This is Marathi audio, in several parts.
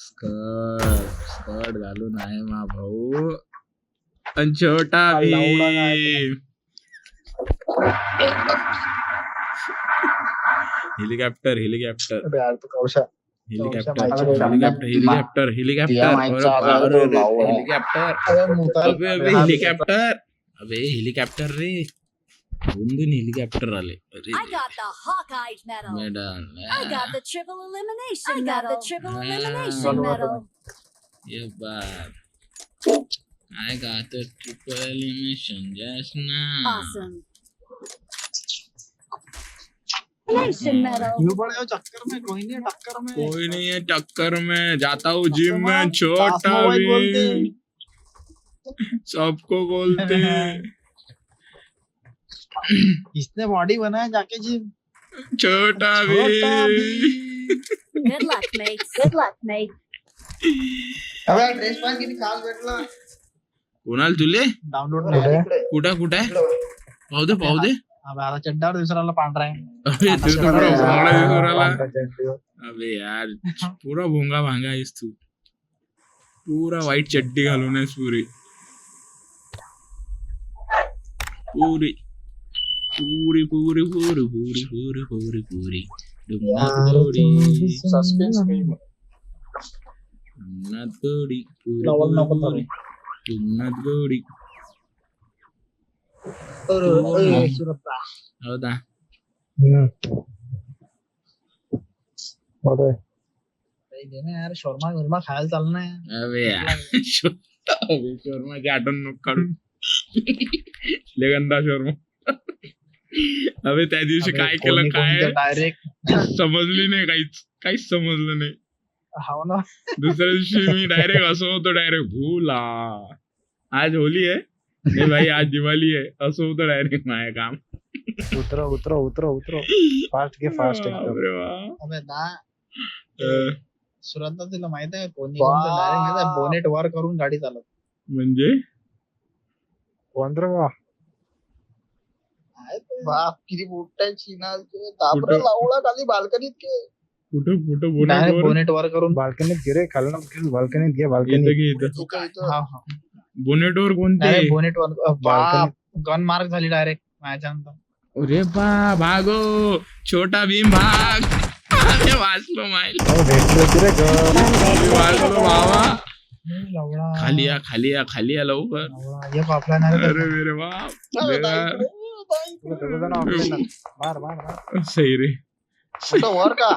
स्कर्ट स्कर्ट घालून आहे मा भाऊ. आणि Chhota Bheem. Helicopter helicopter helicopter helicopter helicopter helicopter helicopter अबे हेलिकॉप्टर रे. दोन हेलिकॉप्टर अरे I got the Hawkeye medal. Madam I got the triple elimination I got the triple Ah. elimination medal. ये बात I got the triple elimination just now. Awesome. Elimination medal. यू बड़े हो चक्कर में कोई नहीं है टक्कर में कोई नहीं है टक्कर में जाता हूँ जिम में छोटा भी सबको बोलते हैं इसने बॉडी बनाया जाके जिम छोटा भी। Good luck, mates. Good luck, mates. अबे ड्रेस पण किती खास भेटला कोणाल तुले? डाउनलोड कुठं कुठं? आहे पाहू दे पाहू दे। अबे आता चड्डावर दुसऱ्याला पांढरा आहे. अबे यार पुरा भोंगा भांगा आहेस तू. पुरा वाईट चड्डी घालून आहेस पुरी. पुरी. Puri puri puri puri puri puri puri. puri puri puri Dumaturi. Oh, oh, oh, oh, Oh, eh, oh, oh, oh, dah. Hmm. Oke. oh, oh, oh, oh, oh, oh, oh, oh, oh, oh, oh, oh, oh अबे त्या दिवशी काय केलं काय? डायरेक्ट समजली नाही काहीच. काहीच समजलं नाही. हाव ना. दुसऱ्या दिवशी मी डायरेक्ट असं होतो डायरेक्ट भूला आज होली आहे? नाही भाई आज दिवाळी आहे. असं होतं डायरेक्ट माझं काम. उतरो उतरो उतरो उतरो. फास्ट घे फास्ट एकदम. बापरे वा. अबे दा अं, सुरत तुला माहीत आहे कोणी डायरेक्ट बोनेट वर करून गाडी चालत म्हणजे? पंधरा बाप किती मोठा तापरा कुठं? लावला खाली बाल्कनीत के। कुठं कुठं डायरेक्ट बोनेट वर करून बाल्कनीत घे रे बाल्कनीत घे बाल्कनीत हा हा। बोनेटवर कोणते बोनेट वर Balcony. गन मार्क झाली डायरेक्ट माझ्या नंतर अरे बा भागो छोटा भीम भाग। अरे वाचलो माईल भेटलो रे वाचलो लवडा खाली या खाली या खाली या लवकर. अरे मेरे बाप। बाहेर बाहेर वर का?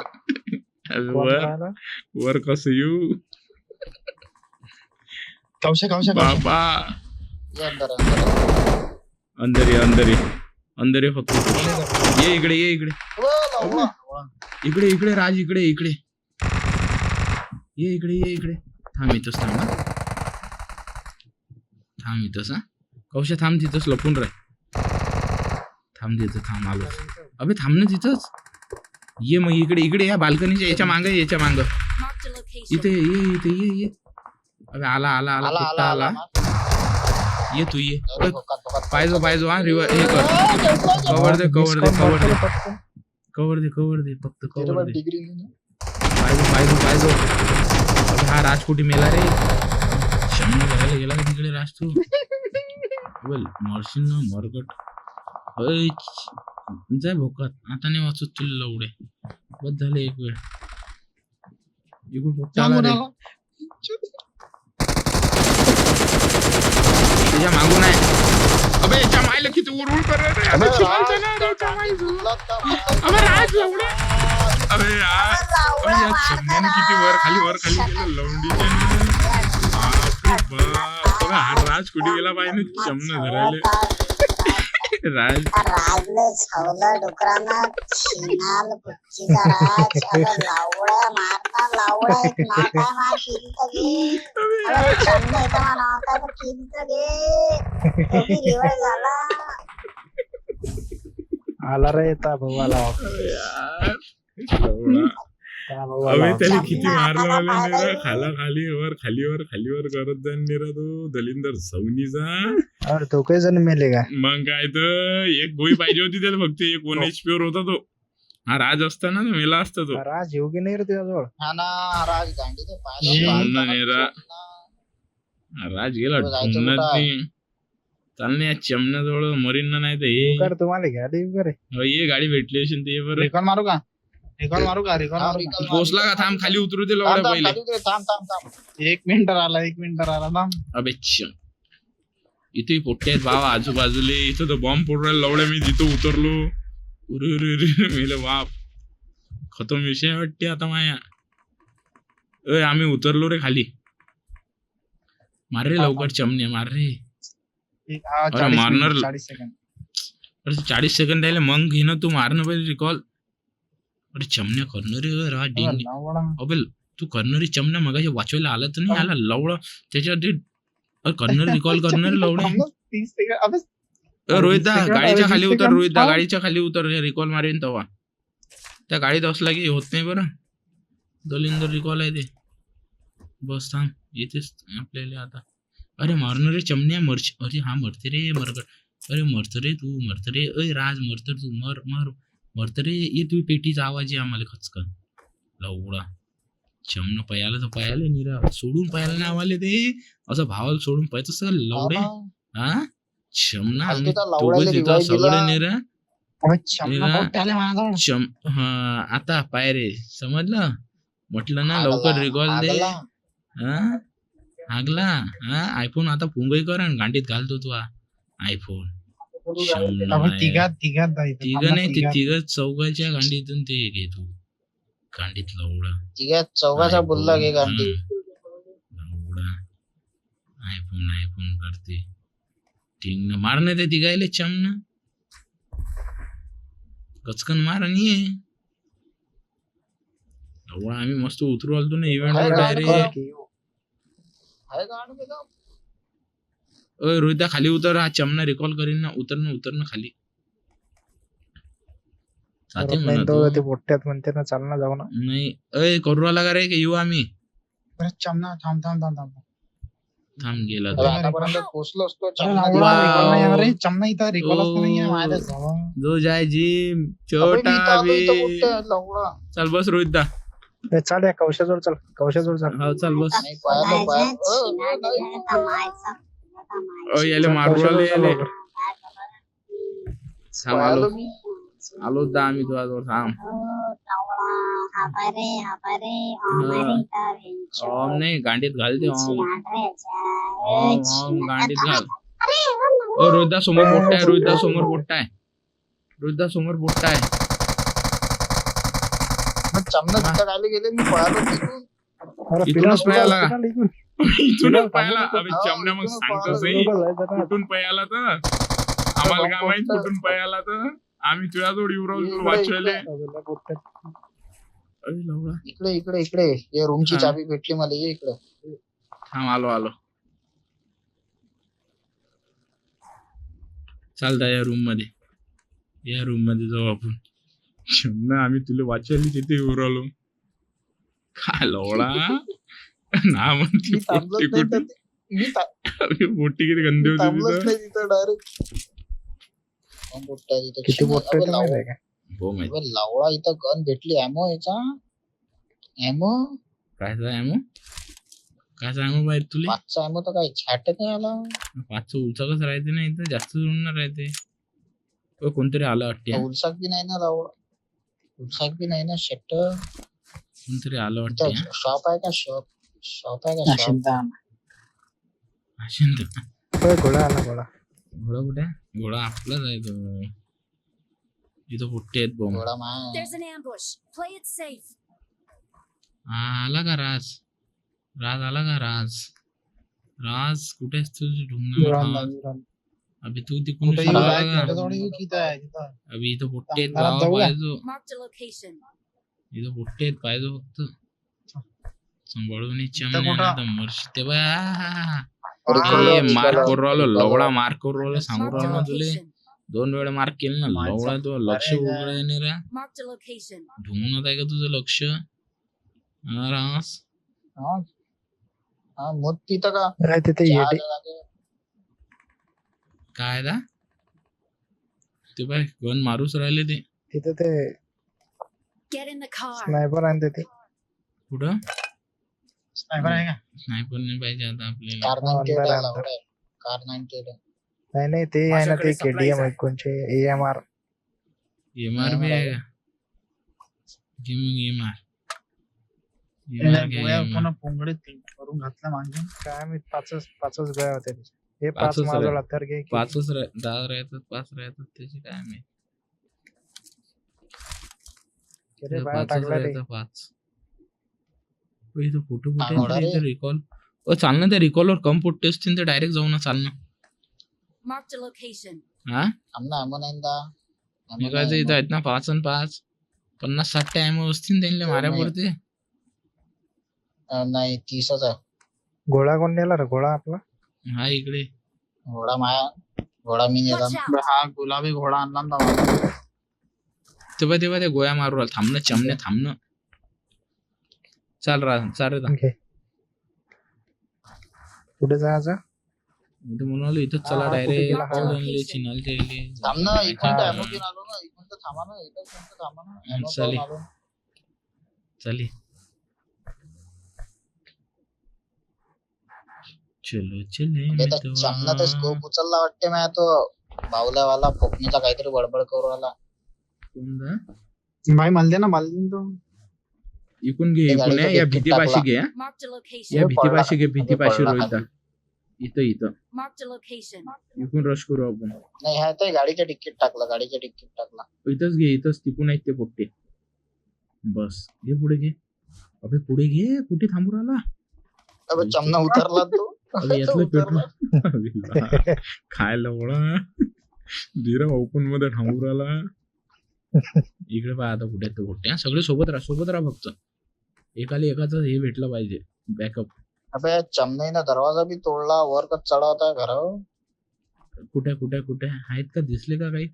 कस बाबा. अंदर ये अंदर ये. अंदर ये फक्त. ये इकडे ये इकडे. इकडे इकडे राज इकडे इकडे. ये इकडे ये इकडे. थांब इथंच थांब थांब इथंच हा. कौश थांब तिथंच लपून राह. थांब तिथं थांब आलो. अबे थांब ना तिथंच? ये मग इकडे इकडे या बाल्कनीच्या याच्या मांग याच्या मांग. इथे ये इथे ये ये. अबे आला आला आला आला आला ये तू ये. पाहिजो पाहिजो हा रिवर हे कर. कवर दे कवर दे कवर दे. कवर दे कवर दे फक्त कवर दे. पाहिजो पाहिजो पाहिजो. अबे हा राजकोटी मेला रे. शंभर गेला का तिकडे राज तू? बोल मरशील ना मरकट. जाय भोकात. आता नाही वाचत तुला लवडे. बस झाले एक वेळ. इकडून पोट्टा आला सांगून रे. आला. त्याच्या मागून आहे. अबे याच्या मायला किती कर रे. अबे अबे, रे, याच्या राज. लवडे. यार अबे या चिमण्याने किती वर खाली वर खाली केलं लवंडीच्या बापरे बाप. अबे हा राज कुठे गेला पाहिजे चमन धरायले. राज. राजले छवलं डुकरानं. शिनाल बुच्चीचा राज अगं लावड्या मारता लावड्या एक नाक आहे मा किंत घे. अगं इथं आहे तर किंत घे. झाला? आला रे ता भाऊ आला. अबे यार. लवडा. अवे त्याने किती मार लावला निरा खाला वर खालीवर खालीवर करत जाईन निरा तो. दलिंदर सवनीचा. तो काही जण मेले का? मग काय तर एक गोळी पाहिजे होती त्याला फक्त. एक वन हो. एच प्युअर होता तो. हा राज असताना ना मेला असता तो. राज येऊ की नाही तुझ्याजवळ राज गांडी राज गेला नाही. चालणे या चमण्याजवळ मरीन नाही तर हे तुम्हाला गाडी ये गाडी भेटली असेल ते बरं. मारू का? रिकॉल मारू का? रिकॉल. पोचला का? थांब खाली उतरू दे थांब, लवड्या पहिले. थांब थांब थांब. एक मिनिट आला एक मिनिट आला थांब. अबे छ. इथे पोट्टे आहेत बाबा आजूबाजूले. इथं तर बॉम्ब पडू राहिला लवड्या. मी तिथं उतरलो. उरे उरे उरे मेले बाप खतम विषय वाटते आता माया. अय आम्ही उतरलो रे खाली. मार रे लवकर चमने मार रे. एक- अरे, 40 मारणार- मिनिट, 40 सेकंड अरे चाळीस सेकंद राहिले मग घेणं तू मारणं पाहिजे रिकॉल अरे चमण्या करणार रे रा डेंग लावडा. अबे तू करणारी चमण्या मगाशी वाचवायला आला तर नाही आला? लवडा त्याच्यावरती अरे करणार रिकॉल करणार लवडा. थांब ना, 30 सेकंड अबे, अ, रोहिता सेकंड, गाडीच्या खाली उतर. रोहिता. गाडीच्या खाली उतर रिकॉल मारेन तेव्हा त्या गाडीत असला की होत नाही बरं. दलिंदर रिकॉल आहे ते. बस थांब. येतेच आपल्याला आता. अरे मारणारे चमण्या मरच अरे हा मरते रे मरगड. अरे मरत रे तू मरत रे. अय राज मरत तू मर मर. मरत रे ये तू पेटीचा आवाज आहे आम्हाला खचकन. लवडा. चमन पयाला तर पयाले निरा सोडून पयाला नाही आम्हाला ते. असं भावाला सोडून पाहिजे सगळं लवडे. हा ना. हा revive सगळे. निरा हा आता पाय रे. समजलं? म्हटलं ना आगला, लवकर रिकॉल दे. आगला. हा हागला हा आयफोन आता पुंगई कर आणि गांडीत घालतो तू आयफोन आपण तिघात तिघात जायचं. तिघ थांब ना, नाही ते. तिघ चौघाच्या गांडीतून ते घे तू गांडीत लवडा तिघात चौघाचा बुल्ला घे गांडी. लवडा आयफोन आयफोन करते. ठीक ना मार नाही ते तिघायले चमन कचकन मार आणि आम्ही मस्त उतरू आलतो ना इव्हेंट डायरेक्ट कर? आहे गांड बेटा? अय रोहिता खाली उतर हा चमना रिकॉल करीन ना उतर ना उतर ना खाली. तू. म्हणते ना चाल ना जाऊ ना. नाही अय करू आला का रे येऊ आम्ही? अरे, चमना थांब थांब थांब थांब. थांब गेला पोहोचलो असतो चमना लावडा, वाव. recall नाही येणार रे. चमना इथं रिकॉल. जो जाय जिम छोटा. चल बस रोहिता ए, चाल या कवशाजवळ चाल. कवशाजवळ चाल. हो चल बस. बिना थमायचं, थमायचं. अ याले आले. थांब आलो मी. आलो दा आम्ही तुझ्याजवळ थांब हो, लावडा, हा पाय रे, हा पाय रे, अमर intervention. ओम नाही गांडीत घालते ओम चिनाड्याच्या, ओम ओम चिना- गांडीत घाल ओ समोर मोठा आहे समोर मोठा आहे रोहिता समोर मोठा आहे मग चमना तिथं गेले मी पळालो इथूनच पायाला. इथूनच पाहिला अबे हा, चमण्या मग इथून सांगतो पाहिलं. सही लोकं जायचं ना. कुठून पयाला तर. आम्हाला काय माहीत कुठून पयाला तर? आम्ही तुझ्याजवळ येऊ राहिलो इकडे, वाचवायले. इकडे. अरे. इकडे इकडे इकडे. ये रूमची हा. चाबी भेटली मला. ये इकडे. थांब आलो आलो. चालता या रूममध्ये या रूममध्ये जाऊ आपण. शम्ना आम्ही तुला वाचवली तिथे येऊ राहिलो काय लवडा ना म्हणते नाही कुठे? किती गंदे होते तिथं. डायरेक्ट हो माहिती. लावळा इथं गन भेटली. ऍमो याचा? काय सांगू काय सांगू बाहेर तुला? पाचचा ऍमो तर काय छाट नाही आला. पाचचं उलचाकच राहते ना इथं? जास्त जुळणार राहते. कोणतरी आलं वाटते उलसाक बी नाही ना लावळा. उलसाक बी नाही ना शट कोणतरी आलं वाटते शॉप आहे का शॉप शॉप आहे का शॉप अशिंता. होय, घोडा आला घोडा घोडा कुठे आहे? घोडा आपलाच आहे तो इथं पुट्टे आहेत बॉम्ब थोडा माय There's an ambush. Play it safe. आला का राज राज आला का राज राज कुठे आहेस तू मोठा? विरान. अबे तू तिकडून कुठे येऊ? आला का? त्याच्याजवळ येऊ की इथं आहे. अबे इथं पुट्टे आहेत? पाहिजे Marked a location. इथं पुट्टे आहेत पाहिजे फक्त सांभाळून ते बा अरे, हा, ए, निघाला, मार करू राहिलो. लवडा मार करू राहिलो सांगू राहिलो ना तुले. दोन वेळा मार्क केलं ना लवडा तो लक्ष. ढुंगणात आहे का तुझं लक्ष? हा, रास. मग तिथं का. काय दा? ते बाय गन मारूच राहिले ते. तिथे ते Get in the car. Sniper आणते ते. कुठं? स्नायपर आहे का? स्नायपर नाही पाहिजे आता आपल्याला. कार आहे, लावड आहे कार नाईन्टी नाही नाही ते आहे ना ते माझ्याकडे supplies केडीएम आहे. कोणचे? M R M R B आहे का? घे मग एम आर कोणा पोंगडीत करून घातल्या मागे. काय मी पाचच पाचच गोळ्या होत्या त्याच्या. हे पाच पाचच माझं आहे. घे. पाचच रा- दहा राहतात पाच राहतात त्याचे काय माहीत अरे बाहेर पाचच टाकला ते राहतात पाच फोटो कुठे रिकॉल ओ चाल ना त्या रिकॉलवर कम फुटते असतील ते डायरेक्ट जाऊ ना चाल ना a location. हा? आमना एमो नाही दा मी काय ते इथं आहेत ना पाच आणि पाच. पन्नास साठ टाइम असतील त्यांना नाही. पडते नाही तीसच आहे गोळा कोण नेला रे? गोळा आपला? हा इकडे. घोडा माया. घोडा मी नेला. हा गुलाबी घोडा आणला ना. तेव्हा तेव्हा ते गोळ्या मारू राहिला. थांबणं चमने थांबणं चाल रा चाल रे घे कुठे जायचं? तर म्हणालो इथंच चला डायरेक्ट गेला? चिनाल थांब ना इकडून. एमो घेऊन आलो ना इकडून तर थांबा ना इकडून तर थांबा ना. हम्म, एमो चालेल. घेऊन आलो. चाली चलो चले ते चमना स्कोप उचलला वाटते मी तो. बावल्यावाला फोकणीचा काहीतरी बडबड करू आला भाई मला दे ना मला दे ना तो. इकून घे ते इकून गाडीचं या भीतीपाशी. घे हा. या location. भीतीपाशी घे. भीतीपाशी रोहित. इथं इथं. इकून रश करू आपण. नाही ह्या तर गाडीच्या डिक्कीत टाकला गाडीच्या डिक्कीत टाकला. इथंच घे इथंच. तिकून आहेत ते पोट्टे. बस. घे पुढे घे. अबे पुढे घे. कुठे थांबू राहिला? अबे चमना उतरला तू. अबे यातलं. पेट्रोल खायला ओळा धीरा ओपनमध्ये थांबू राहिला. इकडे पहा आता कुठे आहेत ते हा सगळे सोबत राहा सोबत राहा फक्त. एकाला एकाच हे भेटलं पाहिजे बॅकअप अबे चमनीनं दरवाजा बी तोडला वर कच चढवताय घरावर. कुठे कुठे कुठे? आहेत का? दिसले का काही?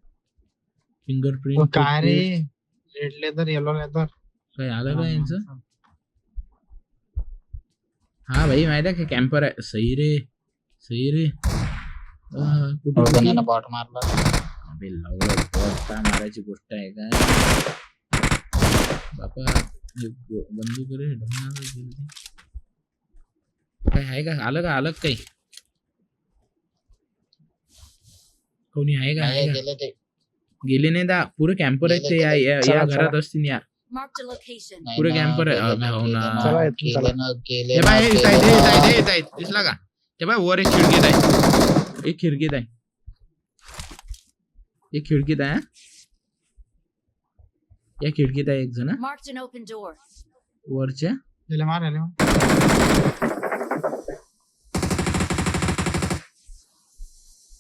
फिंगरप्रिंट काय रे? रेड लेदर येलो लेदर काय आलं का यांचं? हा. भाई माहिती आहे का? कॅम्पर आहे. सही रे सही रे. कुठे कुठे? बॉट मारला. अबे काय मारायची गोष्ट आहे का? बापा हे बंदूक रे. काय आहे का? आलं का? आलं काही? कोणी आहे का? आहे का? गेले ते. गेले नाही दा? पुरे कॅम्पर आहेत ते या. घरात असतील यार पुरे camper आहे. हो हे दिसला का? ते बाय वर एक खिडकीत आहे एक खिडकीत आहे. एक खिडकीत आहे हा. या खिडकीत आहे एक जण हा. वरच्या दिले मार मार.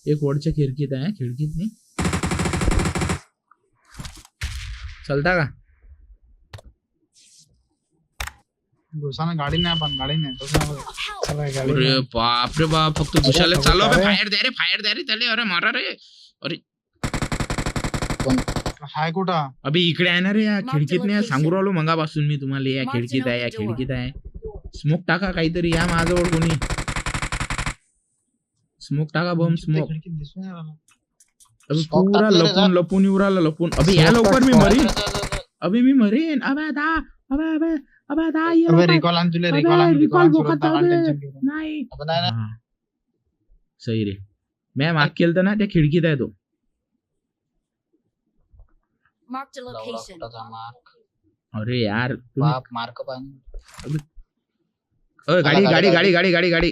एक वरच्या खिडकीत आहे खिडकीत नाही चालता का? घुसा ना गाडी नाही आपण गाडी नाही गाडी अरे बाप रे बाप फक्त घुसायला चालू अरे. फायर द्या रे फायर द्या रे त्याले अरे मारा रे। हाय कुठं? अबे इकडे आहे ना रे या खिडकीत नाही. सांगू राहिलो मंगापासून मी तुम्हाला या खिडकीत आहे या. खिडकीत आहे. स्मोक टाका काहीतरी या माझ्याजवळ कोणी. स्मोक टाका बम स्मोक. अबे पुरा लपून लपून येऊ राहिला लपून. अबे या लवकर मी मरीन. अबे मी मरीन. अबे दा अबे अबे अबे दा ये. रिकॉल आण तुले रिकॉल आण रिकॉल बोकत. नाही. अबे नाही, नाही. सही रे. मी माग केलं ना त्या खिडकीत आहे तो. Marked a लावडा location. मार्क. अरे यार तुम्ही बाप मार्क पाहिजे अ, गाडी गाडी गाडी गाडी गाडी गाडी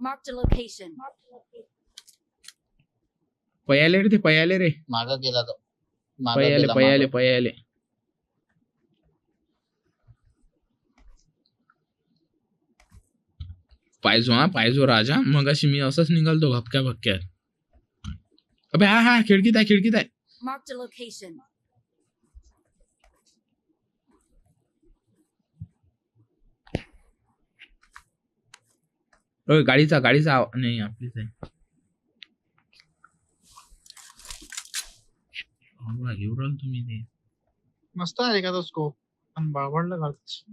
Marked a location. पयाले रे ते पयाले रे माग गेला तो मागं पयाले गेला, पयाले. पयाले पाहिजो हा पाहिजो राजा मग अशी मी असंच निघालतो भपक्या भपक्यात अबे हा हा खिडकीत आहे खिडकीत आहे Marked a location. गाडीचा गाडीचा आव- नाही आपलीच आहे. राहिलो तुम्ही ते. मस्त आहे का तो स्कोप पण करतोस.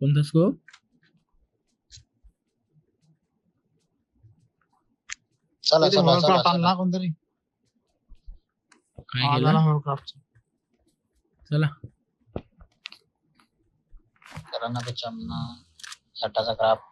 कोणता स्कोप चला ते चला चला, चला. कोणतरी? काय आला केलं ना होरक्राफ्ट चला. घरांना ते चमना छटाचा क्राफ्ट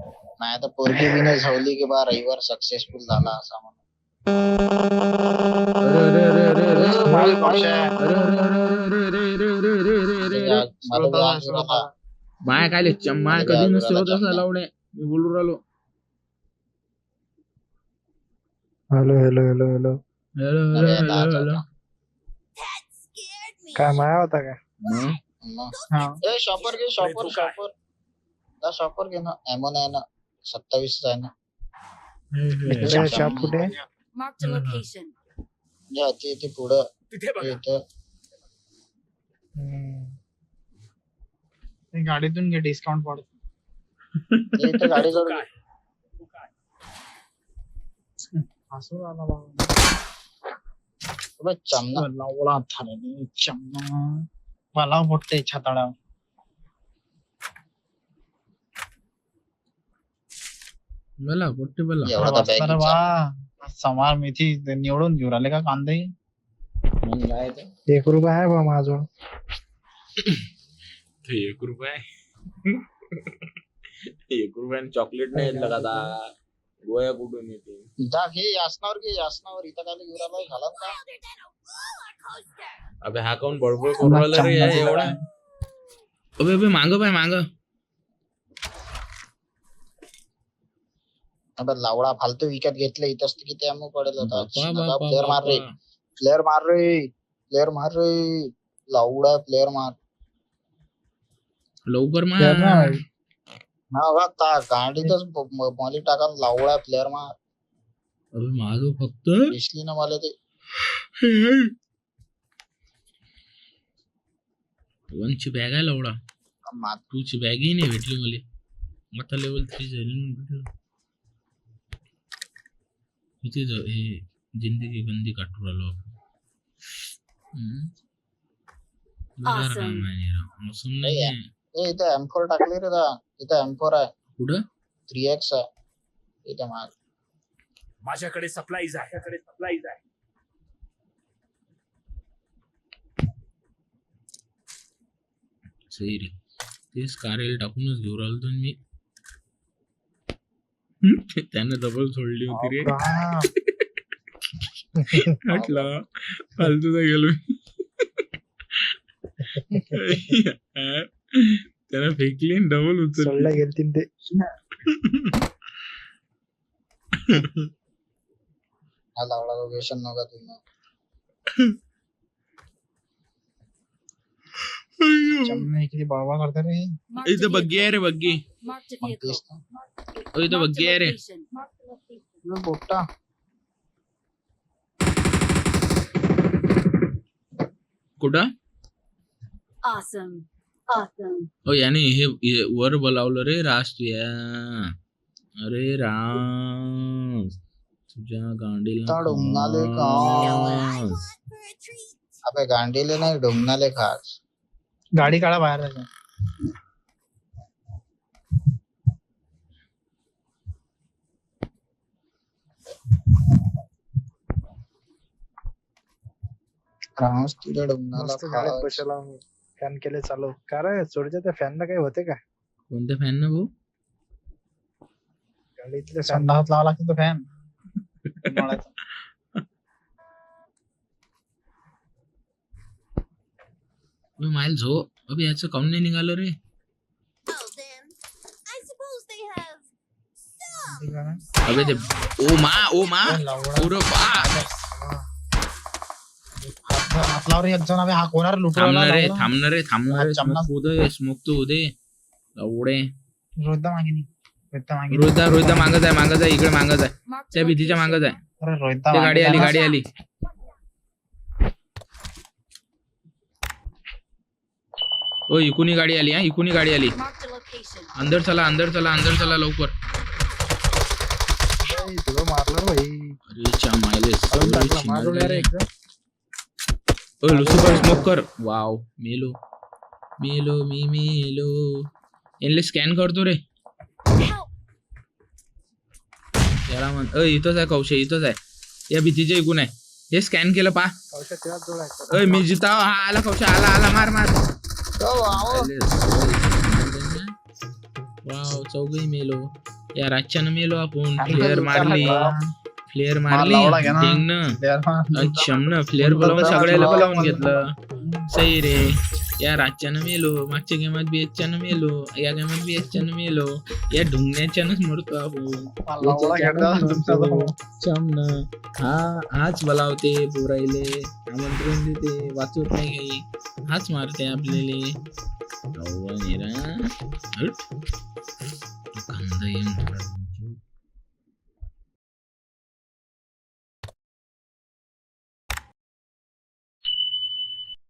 नाही तर पोरगी बी नाही झवली की बा रविवार सक्सेसफुल झाला असा म्हणून. माया काय माया कधी नसते होत असं लावणे मी बोलू राहिलो. Hello hello hello hello hello hello hello. काय माया होता काय. हा. शॉपर घे शॉपर शॉपर शॉपर घे ना. एमो आहे ना. सत्तावीस आहे ना. पुढे. म्हणजे पुढं गाडीतून घे डिस्काउंट पडतो. गाडी चमना. लावला मला फुटते छाताडावर बोला पोट्टे बोला समार मेथी निवडून घेऊन राहिले का कांदे? एक रुपया आहे बा माझं. ते एक रुपये एक रुपयाने चॉकलेट नाही येत लगाता गोया कुठून येते? जा घे यासनावर घे यासनावर. इथं काय घेऊन झाला का? अबे हा काऊन बडबड करून राहिला रे? एवढा? अबे अबे मांग पाय मांग. अबे लावडा फालतू विकत घेतलं इथंच तर किती अमू पडेल होता प्लेअर मार रे. प्लेअर मार रे. प्लेअर मार रे. लावडा प्लेअर मार. लवकर मार. हा ता गाडीतच मॉली टाका लावडा प्लेअर मार. माझं फक्त दिसली ना मला ते. वनची बॅग आहे लवडा. मा- टूची बॅगही नाही भेटली मला. आता लेवल थ्री झाली म्हणून भेटलं. इथे जाऊ हे जिंदगी बंदी काटून आलो आपण. इथे M4 टाकली रे दा इथे M4 आहे. कुठं? 3x आहे. इथे माग. माझ्याकडे सप्लाईज आहे. माझ्याकडे सप्लाईज आहे. सही रे तेच कार्याला टाकूनच घेऊन आलो मी. त्यानं डबल सोडली होती रे. म्हटलं फालतूचा गेलो त्यानं फेकली डबल उचलली. गेलतील ते. हा लावडा लोकेशन नका तुम्ही बळबळ करते रे. इथं बग्गी आहे. रे बग्गी अभी तो भग गया रे बोटा। कुठं? Awesome. awesome. ओ याने हे वर बोलावलं रे राष्ट्रीय। अरे राम। तुझ्या गांडीला डोंगनाले खास। अबे गांडीले नाही डोंगनाले खास. गाडी काढा बाहेर. तुझ्या बसला फॅन केले चालू. का रे? सोडच्या त्या फॅनला काही होते का? कोणत्या फॅन ना भाऊ? गाडीतले फॅन संडासात लावा लागतो तो फॅन मायल झो. अबे याचं काऊन नाही निघालं रे? अबे ते ओ मा ओ मा. पुरं बा. हात लाव रे एक जण हा थांबणार रे थांबणार रे थांबणार रे चमना. स्मोक उदे स्मोक तो उदे रोहितदा रोहितदा रोहिता रोहिता मागत आहे मागत आहे इकडे मागत आहे त्या भीतीच्या. मागत आहे अरे रोहितदा ते गाडी आली गाडी आली. ओ इकुनी गाडी आली हा इकुनी गाडी आली. Marked a location. location. अंदर चला अंदर चला अंदर चला लवकर. तुला मारलं रे भाई. अरे च्या मायले पळून टाकला मारून रे एकदम ओ लुसिफर स्मोक कर वाव मेलो मेलो मी मेलो यांना स्कॅन करतो रे! याला म्हण अ इथंच आहे कौशे इथंच आहे या भीतीच्या ऐकून आहे हे स्कॅन केलं पा अय मी जिता हा आला कौशा आला आला मार मार वाव. वाव चौघही मेलो या रातच्यानं मेलो आपण मारली. फ्लेअर मार मारली शमनं फ्लेअर बोलावून सगळ्याला. बोलावून घेतलं. सही रे या रातच्यानं मेलो मागच्या गेमात बी याच्यानं मेलो या गेमात बी याच्यानं मेलो या ढुंगण्याच्यानंच मरतो आपण. शमनं हा हाच बोलावते पोरायले. आमंत्रण देते वाचवत नाही काही. हाच मारते आपल्याले. अव्वा निरा. हट. कांदा येऊन